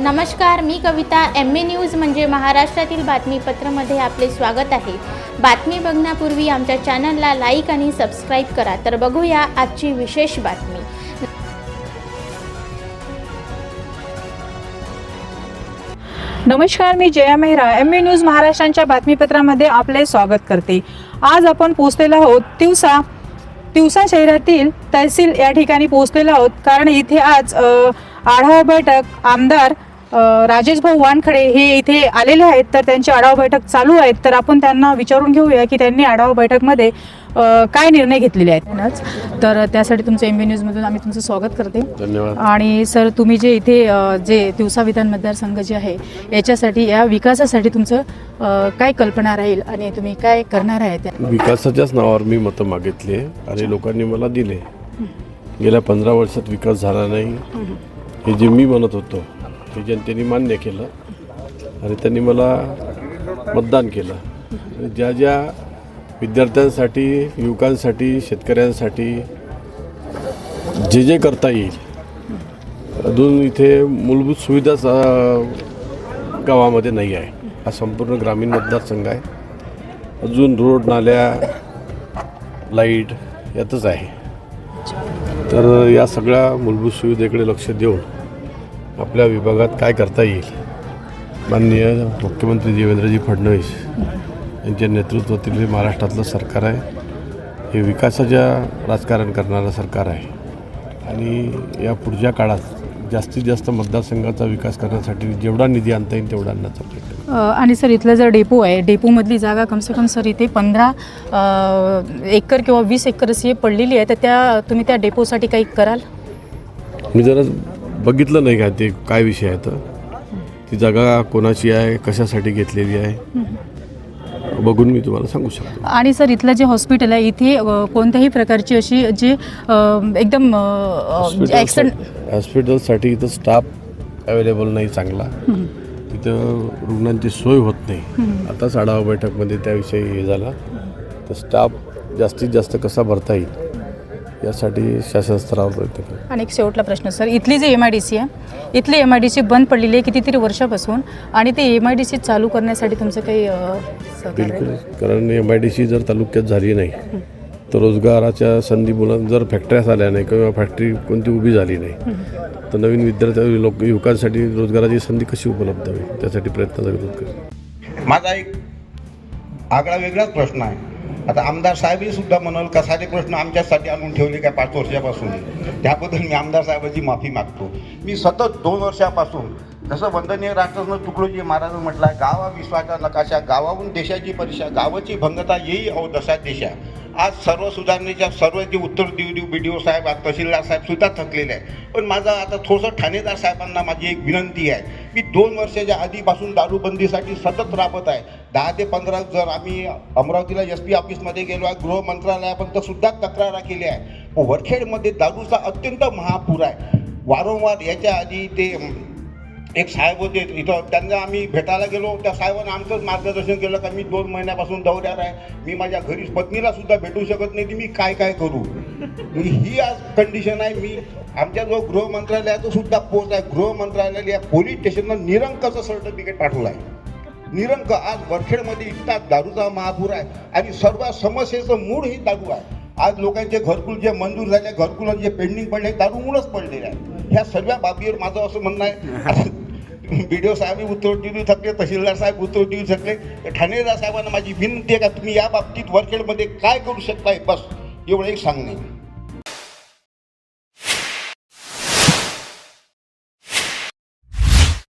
नमस्कार मी कविता. M A news म्हणजे महाराष्ट्रातील बातमीपत्रामध्ये आपले स्वागत आहे. बातमी बघण्यापूर्वी आमच्या चॅनलला लाईक आणि सबस्क्राईब करा. तर बघूया आजची विशेष बातमी. नमस्कार मी Jaya Mehra. M A news महाराष्ट्रांच्या बातमीपत्रामध्ये आपले स्वागत करते. आज आपण पोहोचलेलो आहोत तिवसा. तिवसा शहरातील तहसील या ठिकाणी पोहोचलेलो आहोत. कारण इथे आज आढावा बैठक आमदार राजेश भाऊ वानखडे हे इथे आलेले आहेत तर त्यांची आढावा बैठक चालू आहेत. तर आपण त्यांना विचारून घेऊया की त्यांनी आढावा बैठकमध्ये काय निर्णय घेतलेले आहेत? तर त्यासाठी तुमचं एम ए न्यूजमधून आम्ही तुमचं स्वागत करते. धन्यवाद. आणि सर तुम्ही जे इथे जे तिवसा विधान मतदारसंघ जे आहे याच्यासाठी या विकासासाठी तुमचं काय कल्पना राहील आणि तुम्ही काय करणार आहे त्या विकासाच्याच नावावर मी मतं मागितली आहे आणि लोकांनी मला दिले. गेल्या पंधरा वर्षात विकास झाला नाही. हे जे मी म्हणत होतो ते जनतेने मान्य केलं आणि त्यांनी मला मतदान केलं. आणि ज्या ज्या विद्यार्थ्यांसाठी युवकांसाठी शेतकऱ्यांसाठी जे जे करता येईल अजून इथे मूलभूत सुविधाच गावामध्ये नाही आहे. हा संपूर्ण ग्रामीण मतदारसंघ आहे. अजून रोड नाल्या लाइट यातच आहे. तर या सगळ्या मूलभूत सुविधेकडे लक्ष देऊन आपल्या विभागात काय करता येईल? माननीय मुख्यमंत्री देवेंद्रजी फडणवीस यांच्या नेतृत्वातील हे महाराष्ट्रातलं सरकार आहे. हे विकासाच्या राजकारण करणारं सरकार आहे. आणि या पुढच्या काळात जास्तीत जास्त मतदारसंघाचा विकास करण्यासाठी जेवढा निधी आणता येईल तेवढा आणण्याचा प्रयत्न आणि सर इथलं जर डेपो आहे डेपोमधली जागा कमसे कम सर इथे पंधरा एकर किंवा वीस एकर अशी पडलेली आहे तर त्या तुम्ही त्या डेपोसाठी काही कराल? मी जरा बघितलं नाही का ते काय विषय आहे तर ती जागा कोणाची आहे? कशासाठी घेतलेली आहे? बघून मी तुम्हाला सांगू शकतो. आणि सर इथलं जे हॉस्पिटल आहे इथे अ, कोणत्याही प्रकारची अशी जे अ, एकदम ॲक्सिडेंट हॉस्पिटलसाठी इथं स्टाफ अवेलेबल नाही चांगला. तिथं रुग्णांची सोय होत नाही. आताच आढावा बैठकमध्ये त्याविषयी हे झाला. तर स्टाफ जास्तीत जास्त कसा भरता येईल? यासाठी शासन स्तरावर प्रयत्न करू. आणि एक शेवटला प्रश्न सर इथली जी एम आय डी सी आहे इथली एम आय डी सी बंद पडलेली आहे कितीतरी वर्षापासून आणि ते एम आय डी सी चालू करण्यासाठी तुमचं काही अ, सहकार्य आहे? बिलकुल कारण एम आय डी सी जर तालुक्यात झाली नाही तर रोजगाराच्या संधी मुलांना जर फॅक्टऱ्याच आल्या नाही किंवा फॅक्टरी कोणती उभी झाली नाही तर नवीन विद्यार्थी लोक युवकांसाठी रोजगाराची संधी कशी उपलब्ध होईल? त्यासाठी प्रयत्न जरूर करू माझा एक आगळा वेगळाच प्रश्न आहे. आता आमदार साहेबही सुद्धा म्हणाल का सारे प्रश्न आमच्यासाठी आणून ठेवले काय पाच वर्षापासून? त्याबद्दल मी आमदार साहेबाची माफी मागतो. मी सतत दोन वर्षापासून जसं वंदनीय राष्ट्ररत्न तुकडोजी महाराज म्हटला आहे गावा विश्वाचा नकाशा गावाहून देशाची परीक्षा गावाची भंगता येई अहो दशा देशा. आज सर्व सुधारणेच्या सर्व जे उत्तर देऊ देऊ बी डी ओ साहेब तहसीलदार साहेब सुद्धा थकलेले आहे पण माझा आता थोडंसं ठाणेदार साहेबांना माझी एक विनंती आहे मी दोन वर्षाच्या आधीपासून दारूबंदीसाठी सतत राबत आहे. दहा ते पंधरा जर आम्ही अमरावतीला एस पी ऑफिसमध्ये गेलो आहे गृह मंत्रालयापर्यंत सुद्धा तक्रार केली आहे. वरखेडमध्ये दारूचा अत्यंत महापूर आहे. वारंवार याच्या आधी ते एक साहेब होते इथं त्यांना आम्ही भेटायला गेलो. त्या साहेबांना आमचंच मार्गदर्शन केलं का मी दोन महिन्यापासून दौऱ्यावर आहे. मी माझ्या घरी पत्नीला सुद्धा भेटू शकत नाही की मी काय काय करू? म्हणजे ही आज कंडिशन आहे. मी आमच्या जो गृह मंत्रालयाचं सुद्धा पोस्ट आहे. गृह मंत्रालयाला या पोलीस स्टेशनला निरंकाचं सर्टिफिकेट पाठवलं आहे. निरंक आज वरखेडमध्ये इतका दारूचा महापूर आहे आणि सर्व समस्येचं मूळ ही दारू आहे. आज लोकांचे घरकुल जे मंजूर झाले घरकुल जे पेंडिंग पडले दारूमुळंच पडलेले आहे. ह्या सर्व बाबीवर माझं असं म्हणणं आहे. बी डी ओ साहेब उत्तर देऊ शकले तहसीलदार साहेब उत्तर देऊ शकले ठाणेदार साहेबांना माझी विनंती आहे का तुम्ही या बाबतीत वरखेडमध्ये काय करू शकताय? बस एवढं एक सांगणे.